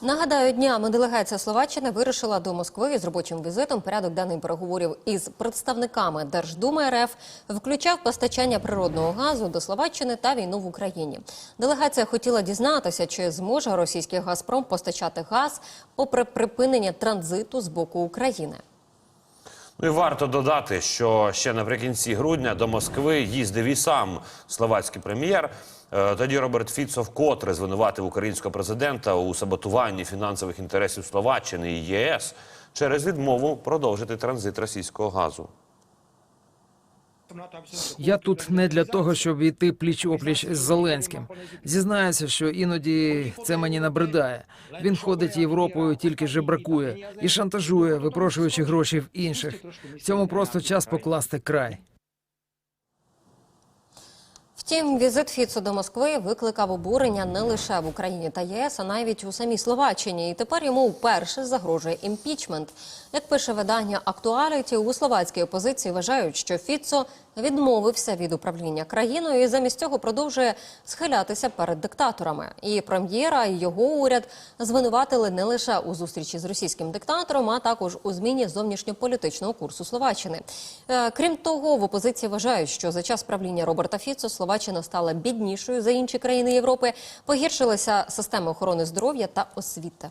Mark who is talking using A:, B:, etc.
A: Нагадаю, днями делегація Словаччини вирушила до Москви з робочим візитом. Порядок денний переговорів із представниками Держдуми РФ включав постачання природного газу до Словаччини та війну в Україні. Делегація хотіла дізнатися, чи зможе російський Газпром постачати газ попри припинення транзиту з боку України.
B: Ну і варто додати, що ще наприкінці грудня до Москви їздив і сам словацький прем'єр. Е, Тоді Роберт Фіцо вкотре звинуватив українського президента у саботуванні фінансових інтересів Словаччини і ЄС через відмову продовжити транзит російського газу.
C: Я тут не для того, щоб йти пліч опліч з Зеленським. Зізнаюся, що іноді це мені набридає. Він ходить Європою, тільки жебракує і шантажує, випрошуючи гроші в інших. Цьому просто час покласти край.
A: Втім, візит Фіцо до Москви викликав обурення не лише в Україні та ЄС, а навіть у самій Словаччині. І тепер йому вперше загрожує імпічмент. Як пише видання Актуаліті, у словацькій опозиції вважають, що Фіцо відмовився від управління країною і замість цього продовжує схилятися перед диктаторами. І прем'єра, і його уряд звинуватили не лише у зустрічі з російським диктатором, а також у зміні зовнішньополітичного курсу Словаччини. Е, Крім того, в опозиції вважають, що за час правління Роберта Фіцо Словаччина стала біднішою за інші країни Європи, погіршилася система охорони здоров'я та освіти.